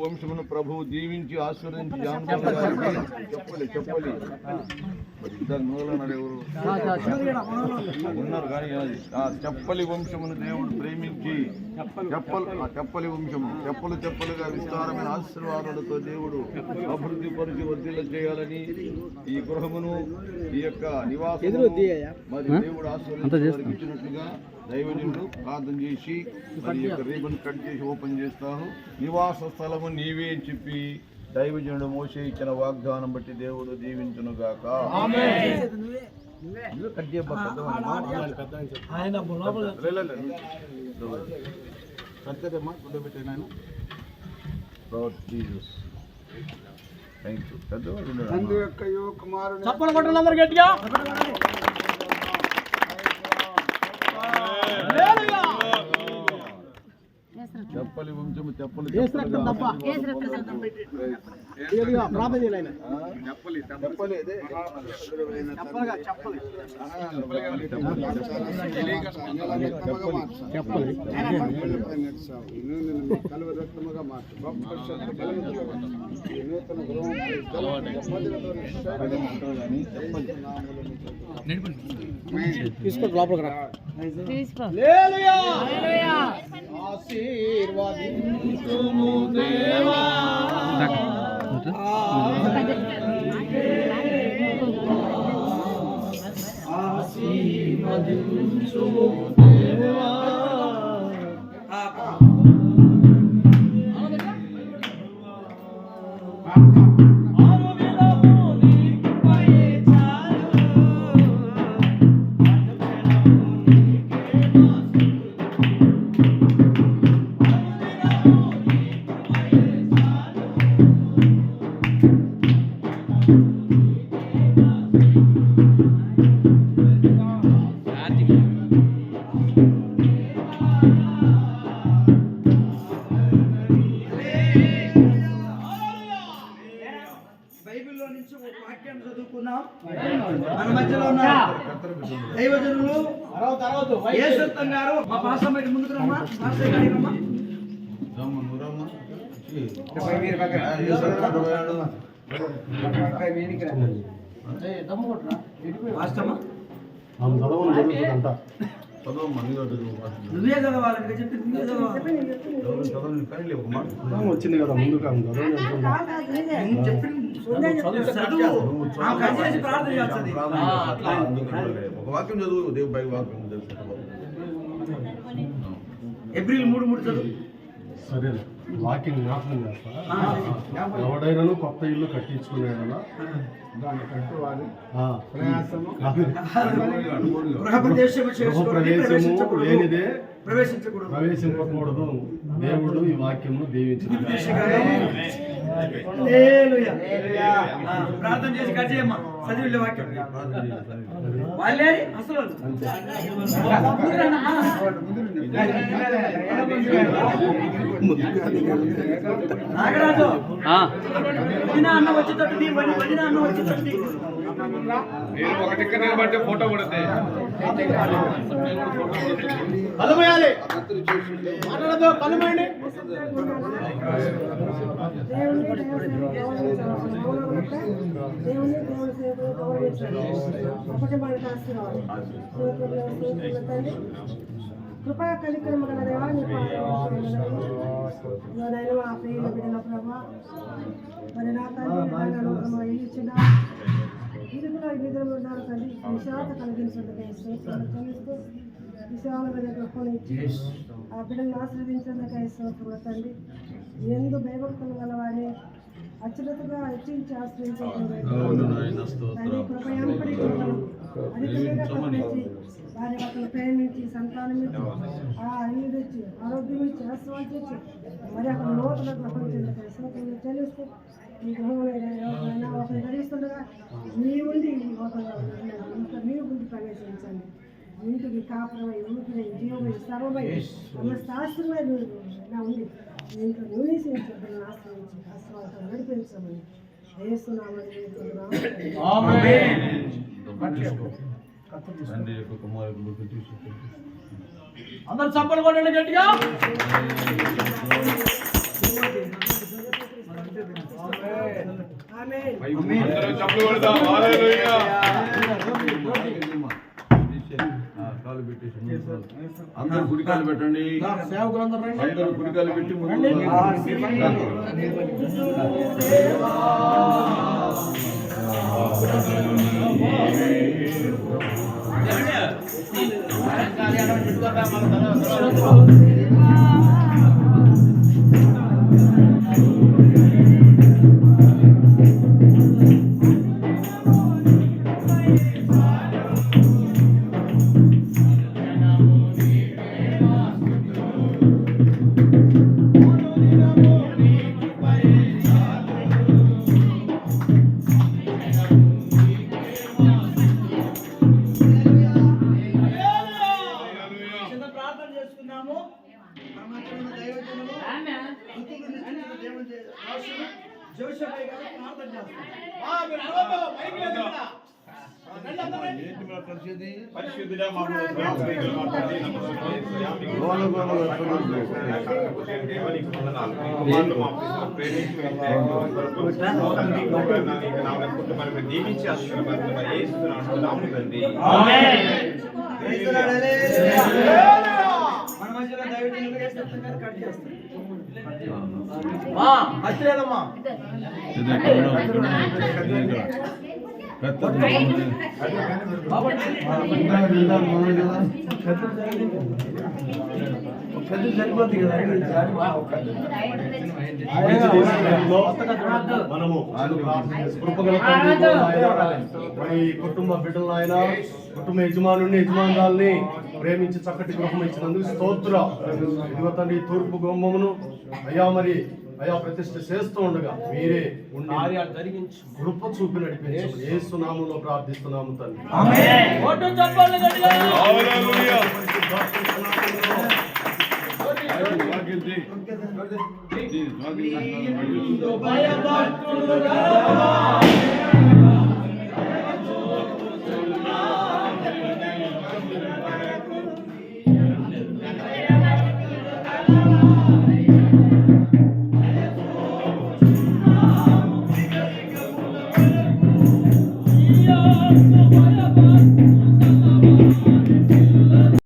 వంశమును ప్రభువు దీవించి ఆశీర్వదించి చెప్పలే చెప్పలి మరి ఇద్దరు నూలన్నాడు ఎవరు? ఉన్నారు కానీ చెప్పలి వంశమును దేవుడు ప్రేమించి చెప్పలు. ఆ చెప్పలి వంశము చెప్పలు చెప్పలుగా విస్తారమైన ఆశీర్వాదాలతో దేవుడు అభివృద్ధి పరిచి వర్ధిల్ల చేయాలని ఈ గృహమును ఈ యొక్క నివాసము మరి దేవుడు ఆశీర్వదించి ఇచ్చినట్లుగా దైవజనుడు ప్రార్థన చేసి మరి యొక్క రీబన్ కట్ చేసి ఓపెన్ చేస్తాను. నివాస స్థలము నీవే అని చెప్పి దైవజనుడు మోసే ఇచ్చిన వాగ్దానం బట్టి దేవుడు దీవించును గాక. కట్ లే. కట్ చేద్దమ్మా, కూర్చోబెట్టే చెప్పలి వంశము చెప్పలు తీసుకోండి లోపలికి రా. తీసుకో. గారు మా ముందుకు రమ్మా. రమ్మా. నువ్వు చదవాలి నువ్వే చదవాలి. వచ్చింది కదా ముందుకు నువ్వు చెప్పి చదువు ఒక వాక్యం చదువు దేవుడు బై వాక్యం ఏప్రిల్ మూడు మూడు చదువు. సరే వాక్యం జ్ఞాపకం చేస్తా. ఎవడైనాను కొత్త ఇల్లు కట్టించుకునేలా దాన్ని కట్టువాలి ఆ, ప్రయాసము. గృహప్రదేశము చేసుకొని గృహప్రవేశము ప్రవేశించకూడదు. లేనిదే ప్రవేశించకూడదు. ప్రవేశింపకూడదు. దేవుడు ఈ వాక్యము దీవించిన హల్లెలూయా. ఆ, ప్రార్థన చేసి కట్ చేయమ్మా. చదివిలే వాక్యం. వాళ్ళే అసలు నాగరాజు అన్న వచ్చేటట్టు నీ వదిన వదిన అన్న వచ్చేటట్టు కలమయాలి మాట్లాడదు సేవకులు గౌరవించండి ఒకటి మనకు ఆశీర్వాదం స్తోత్రములు, స్తోత్రములు తండ్రి. కృపా కనికరము గల దేవా నీ పాదైన మా ప్రియుల బిడ్డల ప్రభా మరి నా ఇల్లు ఇచ్చిన ఇరుగులో నిధులు ఉన్నారు తండ్రి విశాలత కలిగించడానికి స్తోత్రాలు విశాలమైన గృహను ఇచ్చి ఆ బిడ్డను ఆశ్రదించడానికి స్తోత్రములు తండ్రి. ఎందు భయభక్తులు గలవాడే అత్యున్నతగా హెచ్చించి ఆశ్రయించే తండ్రి. కృపయంపడి అధికంగా కరుణించి వారి ఒకరు ప్రేమించి సంతానం ఇచ్చి ఆ ఇల్లు తెచ్చి ఆరోగ్యం ఇచ్చి ఆశ్రవాలు తెచ్చి మరి అక్కడ నూతన గ్రహం చెందుతాయి చెల్లిస్తూ ఈ మీ ఉండి ఒకరు ఇంకా మీరు గుండి ప్రవేశించండి ఇంటికి కాపురమై ఊపిరై జీవమై సర్వమై సమస్తాశ్రమై నా ఉంది ఇంట్లో నివసించబడిన ఆశ్రయించి ఆశ్రవాలతో నడిపించమని అందరు చప్పలు కొట్టండి. గట్టిగా ఆమేన్ అందరూ గుడికాలు పెట్టండి. అందరూ గుడికాలు పెట్టి ముందుకు ప్రైజ్ ది లార్డ్, హల్లెలూయా. మన మధ్యలో గారు కట్ చేస్తారు అచ్చిలేదమ్మా మనము నాయన, కుటుంబ బిడ్డలు ఆయన కుటుంబ యజమానుని యజమానురాల్ని ప్రేమించి చక్కటి గృహం ఇచ్చినందుకు స్తోత్ర ఇదిగో తండ్రి తూర్పు గుమ్మమును అయ్యా మరి అయ్యా ప్రతిష్ఠ చేస్తూ ఉండగా మీరే కృప చూపి నడిపించు ఏ సునామంలో ప్రార్థిస్తున్నాము తండ్రి హల్లెలూయా.